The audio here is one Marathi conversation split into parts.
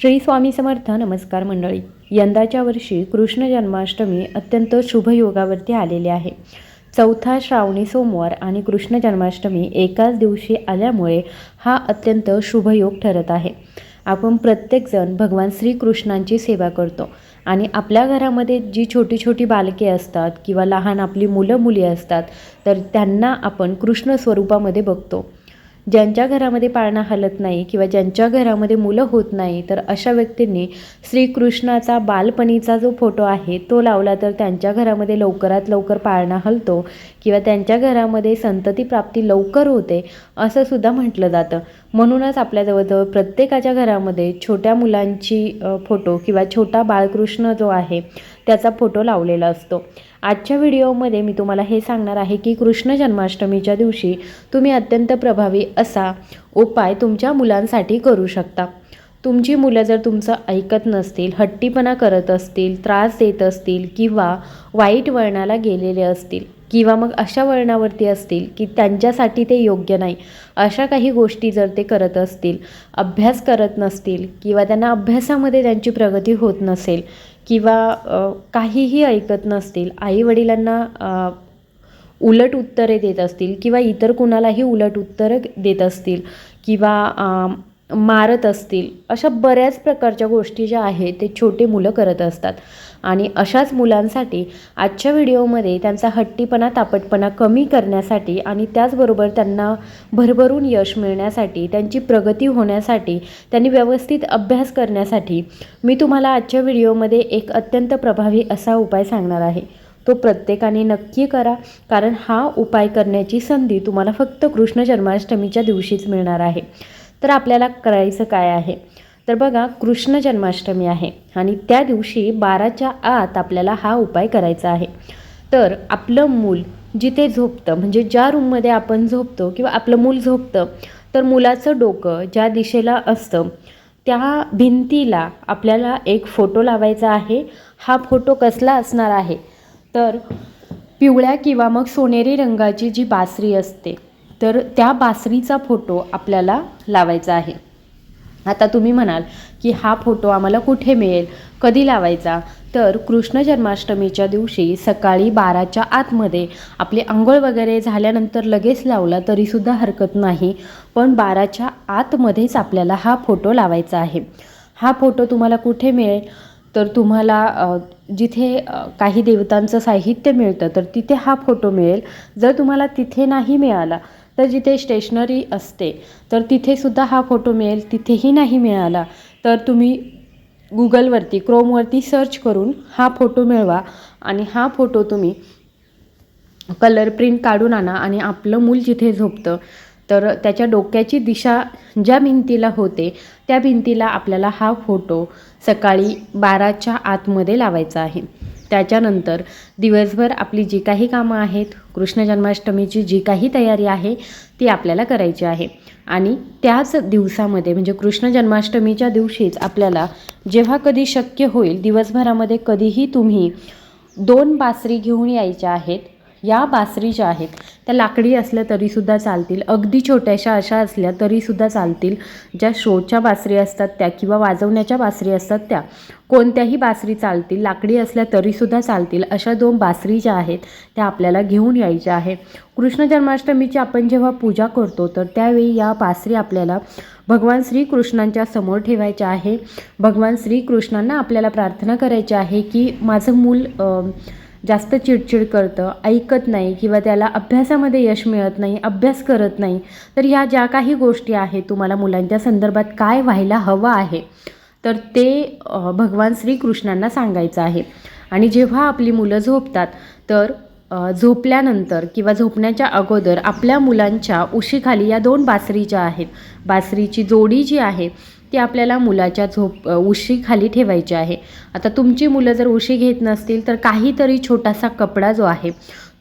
श्री स्वामी समर्थ नमस्कार मंडळी. यंदाच्या वर्षी कृष्ण जन्माष्टमी अत्यंत शुभयोगावरती आलेली आहे. चौथा श्रावणी सोमवार आणि कृष्ण जन्माष्टमी एकाच दिवशी आल्यामुळे हा अत्यंत शुभयोग ठरत आहे. आपण प्रत्येकजण भगवान श्रीकृष्णांची सेवा करतो आणि आपल्या घरामध्ये जी छोटी छोटी बालके असतात किंवा लहान आपली मुलं मुली असतात तर त्यांना आपण कृष्ण स्वरूपामध्ये बघतो. ज्यांच्या घरामध्ये पाळणा हलत नाही किंवा ज्यांच्या घरामध्ये मुलं होत नाही तर अशा व्यक्तींनी श्रीकृष्णाचा बालपणीचा जो फोटो आहे तो लावला तर त्यांच्या घरामध्ये लवकरात लवकर पाळणा हलतो किंवा त्यांच्या घरामध्ये संतती प्राप्ती लवकर होते असं सुद्धा म्हटलं जातं. म्हणूनच आपल्या जवळजवळ प्रत्येकाच्या घरामध्ये छोट्या मुलांची फोटो किंवा छोटा बाळकृष्ण जो आहे त्याचा फोटो लावलेला असतो. आजच्या व्हिडिओमध्ये मी तुम्हाला हे सांगणार आहे की कृष्ण जन्माष्टमीच्या दिवशी तुम्ही अत्यंत प्रभावी असा उपाय तुमच्या मुलांसाठी करू शकता. तुमची मुलं जर तुमचं ऐकत नसतील हट्टीपणा करत असतील त्रास देत असतील किंवा वाईट वळणाला गेलेले असतील किंवा मग अशा वळणावरती असतील की त्यांच्यासाठी ते योग्य नाही अशा काही गोष्टी जर ते करत असतील अभ्यास करत नसतील किंवा त्यांना अभ्यासामध्ये त्यांची प्रगती होत नसेल किंवा काहीही ऐकत नसतील आईवडिलांना उलट उत्तरे देत असतील किंवा इतर कुणालाही उलट उत्तरं देत असतील किंवा मारत असतील अशा बऱ्याच प्रकारच्या गोष्टी ज्या आहेत ते छोटे मुलं करत असतात. आणि अशाच मुलांसाठी आजच्या व्हिडिओमध्ये त्यांचा हट्टीपणा तापटपणा कमी करण्यासाठी आणि त्याचबरोबर त्यांना भरभरून यश मिळण्यासाठी त्यांची प्रगती होण्यासाठी त्यांनी व्यवस्थित अभ्यास करण्यासाठी मी तुम्हाला आजच्या व्हिडिओमध्ये एक अत्यंत प्रभावी असा उपाय सांगणार आहे. तो प्रत्येकाने नक्की करा कारण हा उपाय करण्याची संधी तुम्हाला फक्त कृष्ण जन्माष्टमीच्या दिवशीच मिळणार आहे. तर आपल्याला करायचं काय आहे? तर बघा कृष्ण जन्माष्टमी आहे आणि त्या दिवशी बाराच्या आत आपल्याला हा उपाय करायचा आहे. तर आपलं मूल जिथे झोपतं म्हणजे ज्या रूममध्ये आपण झोपतो किंवा आपलं मूल झोपतं तर मुलाचं डोकं ज्या दिशेला असतं त्या भिंतीला आपल्याला एक फोटो लावायचा आहे. हा फोटो कसला असणार आहे? तर पिवळ्या किंवा मग सोनेरी रंगाची जी बासरी असते तर त्या बासरीचा फोटो आपल्याला लावायचा आहे. आता तुम्ही म्हणाल की हा फोटो आम्हाला कुठे मिळेल? कधी लावायचा? तर कृष्ण जन्माष्टमीच्या दिवशी सकाळी बाराच्या आतमध्ये आपली आंघोळ वगैरे झाल्यानंतर लगेच लावला तरीसुद्धा हरकत नाही. पण बाराच्या आतमध्येच आपल्याला हा फोटो लावायचा आहे. हा फोटो तुम्हाला कुठे मिळेल? तर तुम्हाला जिथे काही देवतांचं साहित्य मिळतं तर तिथे हा फोटो मिळेल. जर तुम्हाला तिथे नाही मिळाला तर जिथे स्टेशनरी असते तर तिथेसुद्धा हा फोटो मिळेल. तिथेही नाही मिळाला तर तुम्ही गुगलवरती क्रोमवरती सर्च करून हा फोटो मिळवा आणि हा फोटो तुम्ही कलर प्रिंट काढून आणा आणि आपलं मूल जिथे झोपतं तर त्याच्या डोक्याची दिशा ज्या भिंतीला होते त्या भिंतीला आपल्याला हा फोटो सकाळी बाराच्या आतमध्ये लावायचा आहे. त्याच्यानंतर दिवसभर आपली जी काही कामं आहेत कृष्ण जन्माष्टमीची जी काही तयारी आहे ती आपल्याला करायची आहे. आणि त्याच दिवसामध्ये म्हणजे कृष्ण जन्माष्टमीच्या दिवशीच आपल्याला जेव्हा कधी शक्य होईल दिवसभरामध्ये कधीही तुम्ही दोन बासरी घेऊन यायच्या आहेत या बासरी ज्या आहेत त्या लाकडी असल्या तरीसुद्धा चालतील. अगदी छोट्याशा अशा असल्या तरीसुद्धा चालतील. ज्या शोच्या बासरी असतात त्या किंवा वाजवण्याच्या बासरी असतात त्या. कोणत्याही बासरी चालतील लाकडी असल्या तरीसुद्धा चालतील. अशा दोन बासरी ज्या आहेत त्या आपल्याला घेऊन यायच्या आहे कृष्ण जन्माष्टमीची आपण जेव्हा पूजा करतो तर त्यावेळी या बासरी आपल्याला भगवान श्रीकृष्णांच्या समोर ठेवायच्या आहे. भगवान श्रीकृष्णांना आपल्याला प्रार्थना करायची आहे की माझं मूल जास्त चिडचिड करतं ऐकत नाही किंवा त्याला अभ्यासामध्ये यश मिळत नाही अभ्यास करत नाही तर ह्या ज्या काही गोष्टी आहेत तुम्हाला मुलांच्या संदर्भात काय व्हायला हवं आहे तर ते भगवान श्रीकृष्णांना सांगायचं आहे. आणि जेव्हा आपली मुलं झोपतात तर झोपल्यानंतर किंवा झोपण्याच्या अगोदर आपल्या मुलांच्या उशीखाली या दोन बासरी ज्या आहेत बासरीची जोडी जी आहे ती आपल्याला मुलाच्या झोप उशीखाली ठेवायची आहे. आता तुमची मुलं जर उशी घेत नसतील तर काहीतरी छोटासा कपडा जो आहे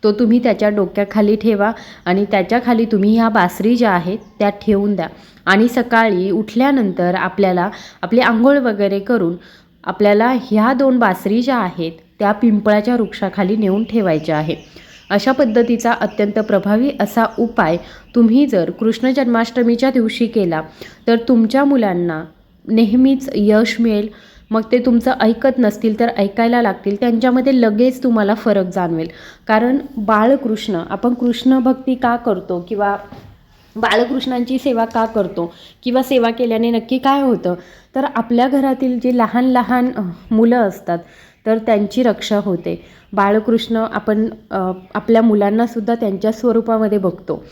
तो तुम्ही त्याच्या डोक्याखाली ठेवा आणि त्याच्याखाली तुम्ही ह्या बासरी ज्या आहेत त्या ठेवून द्या. आणि सकाळी उठल्यानंतर आपल्याला आपली आंघोळ वगैरे करून आपल्याला ह्या दोन बासरी ज्या आहेत त्या पिंपळाच्या वृक्षाखाली नेऊन ठेवायच्या आहे. अशा पद्धतीचा अत्यंत प्रभावी असा उपाय तुम्ही जर कृष्ण जन्माष्टमीच्या दिवशी केला तर तुमच्या मुलांना नेहमीच यश मिळेल. मग ते तुमचं ऐकत नसतील तर ऐकायला लागतील. त्यांच्यामध्ये लगेच तुम्हाला फरक जाणवेल. कारण बाळकृष्ण आपण कृष्ण भक्ती का करतो किंवा बाळकृष्णांची सेवा का करतो किंवा सेवा केल्याने नक्की काय होतं? तर आपल्या घरातील जे लहान लहान मुलं असतात तर त्यांची रक्षा होते. बाळकृष्ण आपण आपल्या मुलांनासुद्धा त्यांच्या स्वरूपामध्ये बघतो.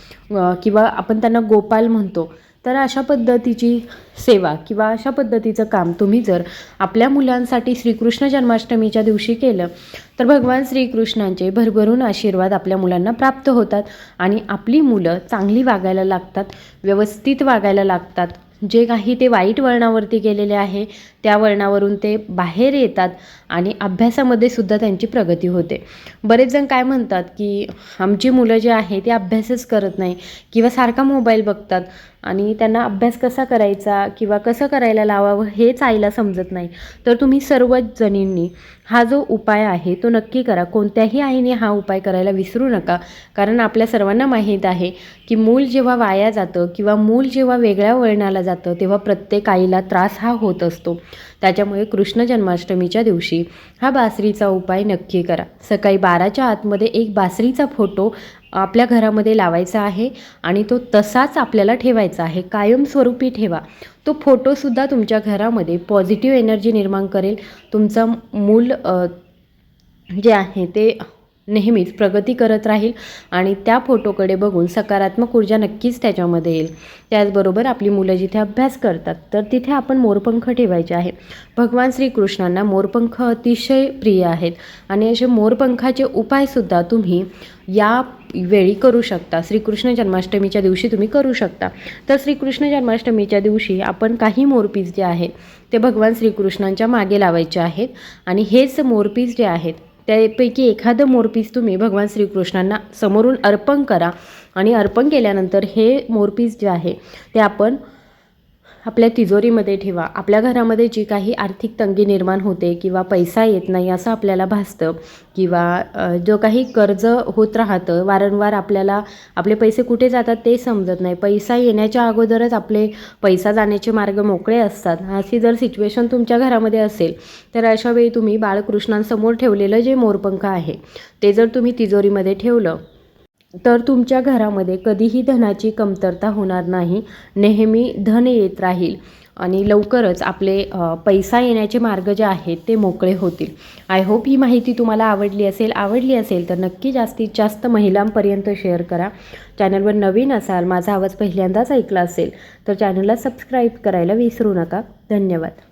किंवा आपण त्यांना गोपाल म्हणतो. तर अशा पद्धतीची सेवा किंवा अशा पद्धतीचं काम तुम्ही जर आपल्या मुलांसाठी श्रीकृष्ण जन्माष्टमीच्या दिवशी केलं तर भगवान श्रीकृष्णांचे भरभरून आशीर्वाद आपल्या मुलांना प्राप्त होतात. आणि आपली मुलं चांगली वागायला लागतात व्यवस्थित वागायला लागतात. जे काही ते वाईट वळणावरती गेलेले आहे त्या वळणावरून ते बाहेर येतात आणि अभ्यासामध्ये सुद्धा त्यांची प्रगती होते. बरेच जण काय म्हणतात की आमची मुलं जे आहे ते अभ्यासच करत नाही किंवा सारखा मोबाईल बघतात. आणि त्यांना अभ्यास कसा करायचा किंवा कसं करायला लावावं हेच आईला समजत नाही. तर तुम्ही सर्वच जणींनी हा जो उपाय आहे तो नक्की करा. कोणत्याही आईने हा उपाय करायला विसरू नका. कारण आपल्या सर्वांना माहीत आहे की मूल जेव्हा वाया जातं किंवा मूल जेव्हा वेगळ्या वळणाला जातं तेव्हा प्रत्येक आईला त्रास हा होत असतो. त्याच्यामुळे कृष्ण जन्माष्टमीच्या दिवशी हा बासरीचा उपाय नक्की करा. सकाळी बाराच्या आतमध्ये एक बासरीचा फोटो आपल्या घरामध्ये लावायचा आहे आणि तो तसाच आपल्याला ठेवायचा आहे. कायमस्वरूपी ठेवा. तो फोटोसुद्धा तुमच्या घरामध्ये पॉझिटिव्ह एनर्जी निर्माण करेल. तुमचं मूल जे आहे ते नेहमीच प्रगती करत राहील आणि त्या फोटोकडे बघून सकारात्मक ऊर्जा नक्कीच त्याच्यामध्ये येईल. त्याचबरोबर आपली मुलं जिथे अभ्यास करतात तर तिथे आपण मोरपंख ठेवायचे आहे. भगवान श्रीकृष्णांना मोरपंख अतिशय प्रिय आहेत आणि असे मोरपंखाचे उपायसुद्धा तुम्ही या वेळी करू शकता. श्रीकृष्ण जन्माष्टमीच्या दिवशी तुम्ही करू शकता. तर श्रीकृष्ण जन्माष्टमीच्या दिवशी आपण काही मोरपीस जे आहेत ते भगवान श्रीकृष्णांच्या मागे लावायचे आहेत आणि हेच मोरपीस जे आहेत त्यापैकी एखादं मोरपीस तुम्ही भगवान श्रीकृष्णांना समोरून अर्पण करा. आणि अर्पण केल्यानंतर हे मोरपीस जे आहे ते आपण आपल्या तिजोरीमध्ये ठेवा. आपल्या घरामध्ये जी काही आर्थिक तंगी निर्माण होते किंवा पैसा येत नाही असं आपल्याला भासतं किंवा जो काही कर्ज होत राहतं वारंवार आपल्याला आपले पैसे कुठे जातात ते समजत नाही. पैसा येण्याच्या अगोदरच आपले पैसा जाण्याचे मार्ग मोकळे असतात. अशी जर सिच्युएशन तुमच्या घरामध्ये असेल तर अशावेळी तुम्ही बाळकृष्णांसमोर ठेवलेलं जे मोरपंख आहे ते जर तुम्ही तिजोरीमध्ये ठेवलं तर तुमच्या घरामध्ये कधीही धनाची कमतरता होणार नाही. नेहमी धन येत राहील आणि लवकरच आपले पैसा येण्याचे मार्ग जे आहेत ते मोकळे होतील. आय होप ही माहिती तुम्हाला आवडली असेल. आवडली असेल तर नक्की जास्तीत जास्त महिलांपर्यंत शेअर करा. चॅनलवर नवीन असाल माझा आवाज पहिल्यांदाच ऐकला असेल तर चॅनलला सबस्क्राईब करायला विसरू नका. धन्यवाद.